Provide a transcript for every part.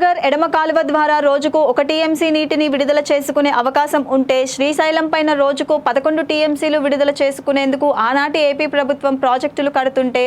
సాగర్ ఎడమ కాలువ ద్వారా రోజుకు ఒక టీఎంసీ నీటిని విడుదల చేసుకునే అవకాశం ఉంటే శ్రీశైలం పైన రోజుకు పదకొండు టీఎంసీలు విడుదల చేసుకునేందుకు ఆనాటి ఏపీ ప్రభుత్వం ప్రాజెక్టులు కడుతుంటే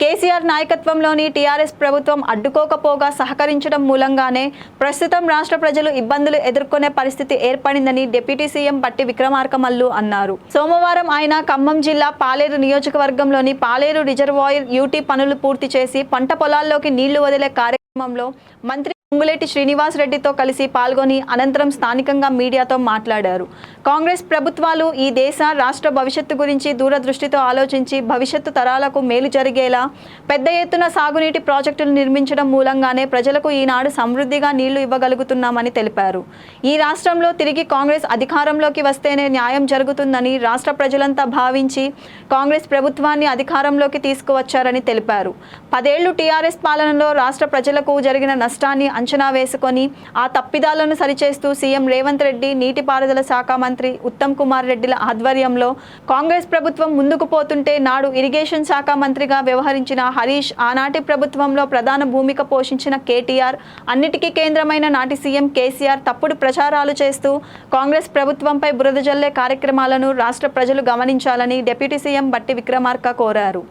కేసీఆర్ నాయకత్వంలోని టీఆర్ఎస్ ప్రభుత్వం అడ్డుకోకపోగా సహకరించడం మూలంగానే ప్రస్తుతం రాష్ట్ర ప్రజలు ఇబ్బందులు ఎదుర్కొనే పరిస్థితి ఏర్పడిందని డిప్యూటీ సీఎం పట్టి విక్రమార్కమల్లు అన్నారు. సోమవారం ఆయన ఖమ్మం జిల్లా పాలేరు నియోజకవర్గంలోని పాలేరు రిజర్వాయర్ యూటీ పనులు పూర్తి చేసి పంట పొలాల్లోకి నీళ్ళు వదిలే కార్యక్రమంలో మంత్రి పొంగులేటి శ్రీనివాస్ రెడ్డితో కలిసి పాల్గొని అనంతరం స్థానికంగా మీడియాతో మాట్లాడారు. కాంగ్రెస్ ప్రభుత్వాలు ఈ దేశ రాష్ట్ర భవిష్యత్తు గురించి దూరదృష్టితో ఆలోచించి భవిష్యత్తు తరాలకు మేలు జరిగేలా పెద్ద ఎత్తున సాగునీటి ప్రాజెక్టులు నిర్మించడం మూలంగానే ప్రజలకు ఈనాడు సమృద్ధిగా నీళ్ళు ఇవ్వగలుగుతున్నామని తెలిపారు. ఈ రాష్ట్రంలో తిరిగి కాంగ్రెస్ అధికారంలోకి వస్తేనే న్యాయం జరుగుతుందని రాష్ట్ర ప్రజలంతా భావించి కాంగ్రెస్ ప్రభుత్వాన్ని అధికారంలోకి తీసుకువచ్చారని తెలిపారు. పదేళ్ళు టీఆర్ఎస్ పాలనలో రాష్ట్ర ప్రజలకు జరిగిన నష్టాన్ని అంచనా వేసుకొని ఆ తప్పిదాలను సరిచేస్తూ సీఎం రేవంత్ రెడ్డి నీటిపారుదల శాఖ మంత్రి ఉత్తమ్ కుమార్ రెడ్డిల ఆధ్వర్యంలో కాంగ్రెస్ ప్రభుత్వం ముందుకు పోతుంటే నాడు ఇరిగేషన్ శాఖ మంత్రిగా వ్యవహరించిన హరీష్ ఆనాటి ప్రభుత్వంలో ప్రధాన భూమిక పోషించిన కేటీఆర్ అన్నిటికీ కేంద్రమైన నాటి సీఎం కేసీఆర్ తప్పుడు ప్రచారాలు చేస్తూ కాంగ్రెస్ ప్రభుత్వంపై బురద జల్లే కార్యక్రమాలను రాష్ట్ర ప్రజలు గమనించాలని డిప్యూటీ సీఎం బట్టి విక్రమార్క కోరారు.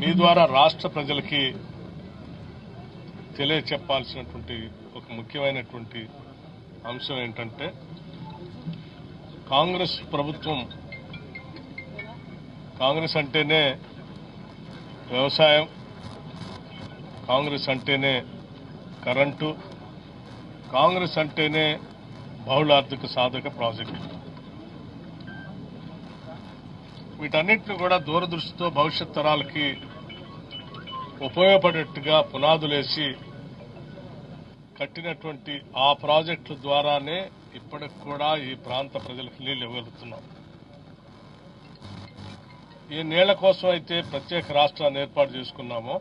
మీ ద్వారా రాష్ట్ర ప్రజలకి తెలియచెప్పాల్సినటువంటి ఒక ముఖ్యమైనటువంటి అంశం ఏంటంటే కాంగ్రెస్ ప్రభుత్వం కాంగ్రెస్ అంటేనే వ్యవసాయం కాంగ్రెస్ అంటేనే కరెంటు కాంగ్రెస్ అంటేనే బహుళార్థిక సాధక ప్రాజెక్టు. వీటన్నిటిని కూడా దూరదృష్టితో భవిష్యత్ తరాలకి ఉపయోగపడేట్టుగా పునాదులేసి కట్టినటువంటి ఆ ప్రాజెక్టుల ద్వారానే ఇప్పటికి కూడా ఈ ప్రాంత ప్రజలకు నీళ్ళు ఇవ్వగలుగుతున్నాం. ఈ నీళ్ళ కోసం అయితే ప్రత్యేక రాష్ట్రాన్ని ఏర్పాటు చేసుకున్నామో.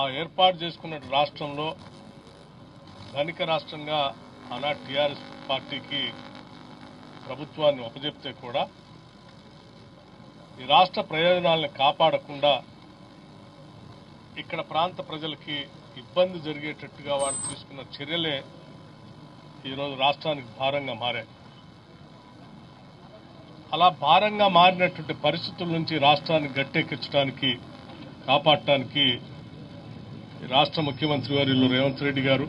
ఆ ఏర్పాటు చేసుకున్న రాష్ట్రంలో ధనిక రాష్ట్రంగా ఆనాటి టీఆర్ఎస్ పార్టీకి ప్రభుత్వాన్ని ఉపజెప్తే కూడా ఈ రాష్ట్ర ప్రయోజనాలను కాపాడకుండా ఇక్కడ ప్రాంత ప్రజలకి ఇబ్బంది జరిగేటట్టుగా వాళ్ళు తీసుకున్న చర్యలే ఈరోజు రాష్ట్రానికి భారంగా మారాయి. అలా భారంగా మారినటువంటి పరిస్థితుల నుంచి రాష్ట్రాన్ని గట్టెక్కించడానికి కాపాడటానికి రాష్ట్ర ముఖ్యమంత్రి వారిలో రేవంత్ రెడ్డి గారు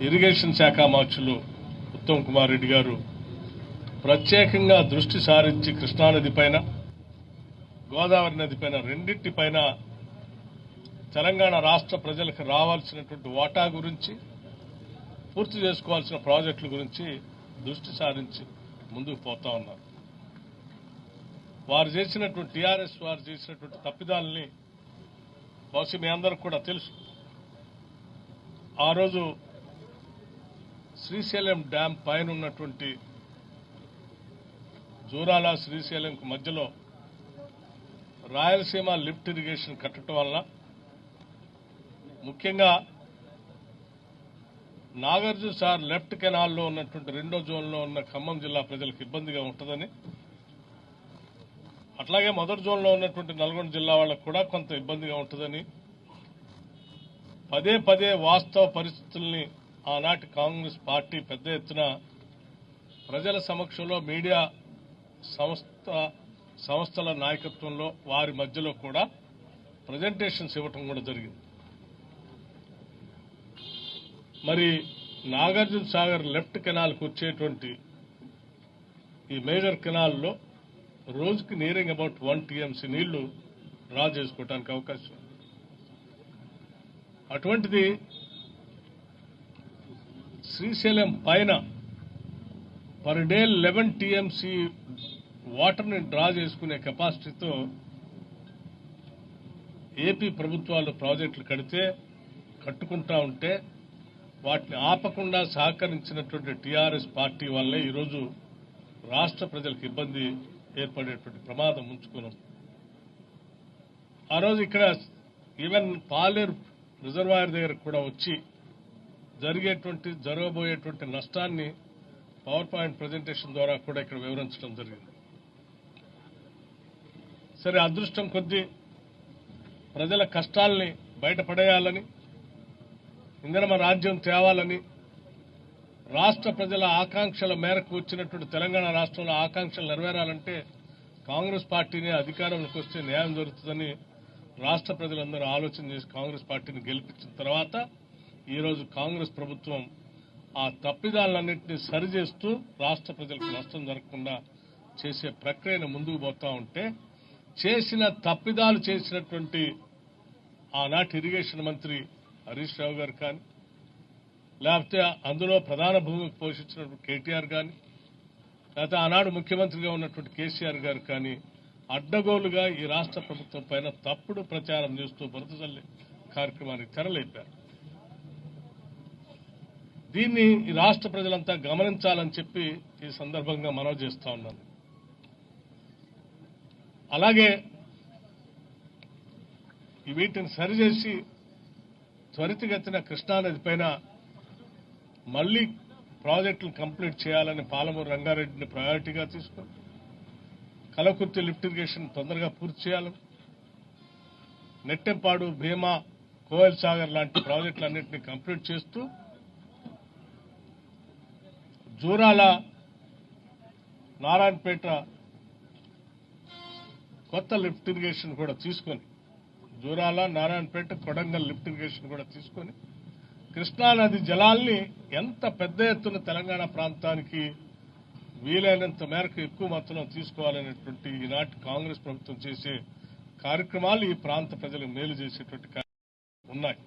ఇరిగేషన్ శాఖ మార్చులు ఉత్తమ్ కుమార్ రెడ్డి గారు ప్రత్యేకంగా దృష్టి సారించి కృష్ణానది పైన గోదావరి నది పైన రెండింటిపైన తెలంగాణ రాష్ట్ర ప్రజలకు రావాల్సినటువంటి వాటా గురించి పూర్తి చేసుకోవాల్సిన ప్రాజెక్టుల గురించి దృష్టి సారించి ముందుకు పోతా ఉన్నారు. వారు చేసినటువంటి టీఆర్ఎస్ వారు చేసినటువంటి తప్పిదాలని బహుశా మీ అందరికి కూడా తెలుసు. ఆ రోజు శ్రీశైలం డ్యాం పైన ఉన్నటువంటి జూరాల శ్రీశైలంకు మధ్యలో రాయలసీమ లిఫ్ట్ ఇరిగేషన్ కట్టడం వల్ల ముఖ్యంగా నాగార్జున సార్ లెఫ్ట్ కెనాల్లో ఉన్నటువంటి రెండో జోన్లో ఉన్న ఖమ్మం జిల్లా ప్రజలకు ఇబ్బందిగా ఉంటుందని అట్లాగే మొదటి జోన్లో ఉన్నటువంటి నల్గొండ జిల్లా వాళ్ళకు కూడా కొంత ఇబ్బందిగా ఉంటుందని పదే పదే వాస్తవ పరిస్థితుల్ని ఆనాటి కాంగ్రెస్ పార్టీ పెద్ద ఎత్తున ప్రజల సమక్షంలో మీడియా సంస్థ సంస్థల నాయకత్వంలో వారి మధ్యలో కూడా ప్రజెంటేషన్స్ ఇవ్వటం కూడా జరిగింది. మరి నాగార్జున సాగర్ లెఫ్ట్ కెనాల్కి వచ్చేటువంటి ఈ మేజర్ కెనాల్లో రోజుకి నీరింగ్ అబౌట్ వన్ టీఎంసీ నీళ్ళు డ్రా చేసుకోవడానికి అవకాశం ఉంది. అటువంటిది శ్రీశైలం పైన పర్ డే లెవెన్ టీఎంసీ వాటర్ని డ్రా చేసుకునే కెపాసిటీతో ఏపీ ప్రభుత్వాలు ప్రాజెక్టులు కడితే కట్టుకుంటా ఉంటే వాటిని ఆపకుండా సహకరించినటువంటి టీఆర్ఎస్ పార్టీ వల్లే ఈరోజు రాష్ట్ర ప్రజలకు ఇబ్బంది ఏర్పడేటువంటి ప్రమాదం ఉంచుకున్నాం. ఆ రోజు ఇక్కడ ఈవెన్ పాలేరు రిజర్వాయర్ దగ్గర కూడా వచ్చి జరిగేటువంటి జరగబోయేటువంటి నష్టాన్ని పవర్ పాయింట్ ప్రజెంటేషన్ ద్వారా కూడా ఇక్కడ వివరించడం జరిగింది. సరే అదృష్టం కొద్దీ ప్రజల కష్టాల్ని బయటపడేయాలని ఇంధనమ రాజ్యం తేవాలని రాష్ట్ర ప్రజల ఆకాంక్షల మేరకు వచ్చినటువంటి తెలంగాణ రాష్ట్రంలో ఆకాంక్షలు నెరవేరాలంటే కాంగ్రెస్ పార్టీనే అధికారంలోకి వస్తే న్యాయం జరుగుతుందని రాష్ట్ర ప్రజలందరూ ఆలోచన చేసి కాంగ్రెస్ పార్టీని గెలిపించిన తర్వాత ఈరోజు కాంగ్రెస్ ప్రభుత్వం ఆ తప్పిదాలన్నింటినీ సరిచేస్తూ రాష్ట్ర ప్రజలకు నష్టం జరగకుండా చేసే ప్రక్రియను ముందుకు పోతా ఉంటే చేసిన తప్పిదాలు చేసినటువంటి ఆనాటి ఇరిగేషన్ మంత్రి హరీష్ రావు గారు కానీ లేకపోతే అందులో ప్రధాన భూమికి పోషించినటువంటి కేటీఆర్ కానీ లేకపోతే ఆనాడు ముఖ్యమంత్రిగా ఉన్నటువంటి కేసీఆర్ గారు కానీ అడ్డగోలుగా ఈ రాష్ట్ర ప్రభుత్వం పైన తప్పుడు ప్రచారం చేస్తూ బురదజల్లి కార్యక్రమానికి తెరలేపారు. దీన్ని ఈ రాష్ట్ర ప్రజలంతా గమనించాలని చెప్పి ఈ సందర్భంగా మనవి చేస్తా ఉన్నాను. అలాగే వీటిని సరిచేసి త్వరితగతిన కృష్ణానది పైన మళ్ళీ ప్రాజెక్టులు కంప్లీట్ చేయాలని పాలమూరు రంగారెడ్డిని ప్రయారిటీగా తీసుకొని కలకుర్తి లిఫ్ట్ ఇరిగేషన్ తొందరగా పూర్తి చేయాలి. నెట్టెంపాడు భీమా కోయల్ సాగర్ లాంటి ప్రాజెక్టులన్నింటినీ కంప్లీట్ చేస్తూ జూరాల నారాయణపేట కొత్త లిఫ్ట్ ఇరిగేషన్ కూడా తీసుకొని జూరాల నారాయణపేట కొడంగల్ లిఫ్ట్ ఇరిగేషన్ కూడా తీసుకొని కృష్ణానది జలాల్ని ఎంత పెద్ద ఎత్తున తెలంగాణ ప్రాంతానికి వీలైనంత మేరకు ఎక్కువ మొత్తంలో తీసుకోవాలనేటువంటి ఈనాటి కాంగ్రెస్ ప్రభుత్వం చేసే కార్యక్రమాలు ఈ ప్రాంత ప్రజలకు మేలు చేసేటువంటి ఉన్నాయి.